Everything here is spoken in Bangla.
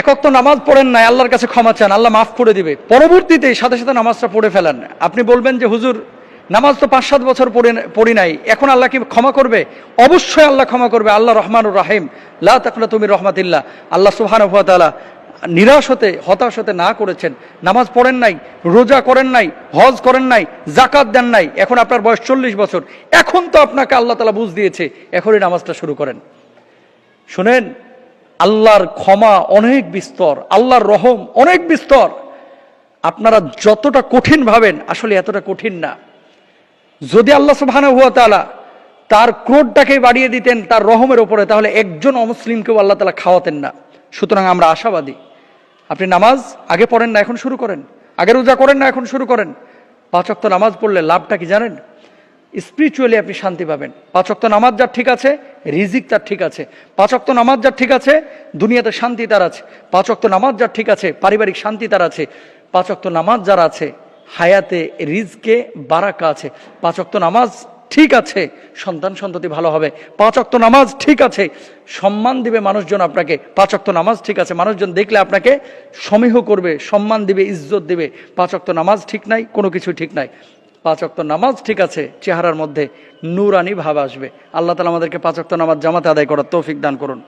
একক তো নামাজ পড়েন নাই, আল্লাহর কাছে ক্ষমা চান, আল্লাহ মাফ করে দিবে। পরবর্তীতে সাথে সাথে নামাজটা পড়ে ফেলেন। আপনি বলবেন যে, হুজুর, নামাজ তো পাঁচ সাত বছর পড়ে পড়ি নাই। এখন আল্লাহ কি ক্ষমা করবে? অবশ্যই আল্লাহ ক্ষমা করবে। আল্লাহ রহমানুর রাহিম। লা তাকনা তুমি রহমাতিল্লাহ। আল্লাহ ওয়া নিরাশ হতে, হতাশ হতে না করেছেন। নামাজ পড়েন নাই, রোজা করেন নাই, হজ করেন নাই জাকাত দেন নাই। এখন আপনার বয়স চল্লিশ বছর। এখন তো আপনাকে আল্লাহ তালা বুঝ দিয়েছে। এখনই নামাজটা শুরু করেন। শুনেন আল্লাহর ক্ষমা অনেক বিস্তর, আল্লাহর রহম অনেক বিস্তর। আপনারা যতটা কঠিন ভাবেন, আসলে এতটা কঠিন না। যদি আল্লাহ সুবহানাহু হুয়া তালা তার ক্রোধটাকে বাড়িয়ে দিতেন, তার রহমের ওপরে তাহলে একজন অমুসলিমকেও আল্লাহ তালা খাওয়াতেন না। সুতরাং আমরা আশাবাদী। আপনি নামাজ আগে পড়েন না, এখন শুরু করেন। আগে রোজা করেন না, এখন শুরু করেন। পাঁচ ওয়াক্ত নামাজ পড়লে লাভটা কি জানেন? স্পিরিচুয়ালি আপনি শান্তি পাবেন। পাঁচ ওয়াক্ত নামাজ যার ঠিক আছে রিজিক তার ঠিক আছে, পাঁচ ওয়াক্ত নামাজ যার ঠিক আছে, দুনিয়াতে শান্তি তার আছে, পাঁচ ওয়াক্ত নামাজ যার ঠিক আছে, পারিবারিক শান্তি তার আছে, পাঁচ ওয়াক্ত নামাজ যার আছে, হায়াতে রিজকে বারাকা আছে, পাঁচ ওয়াক্ত নামাজ ঠিক আছে, সন্তান সন্ততি ভালো হবে, পাঁচ ওয়াক্ত নামাজ ঠিক আছে, সম্মান দিবে মানুষজন আপনাকে, পাঁচ ওয়াক্ত নামাজ ঠিক আছে, মানুষজন দেখলে আপনাকে সমীহ করবে, সম্মান দিবে, ইজ্জত দিবে, পাঁচ ওয়াক্ত নামাজ ঠিক নাই, কোনো কিছু ঠিক নাই। পাঁচ ওয়াক্ত নামাজ ঠিক আছে, চেহারার মধ্যে নুরানি ভাব আসবে। আল্লাহ তালা আমাদেরকে পাঁচ ওয়াক্ত নামাজ জামাতে আদায় করার তৌফিক দান করুন।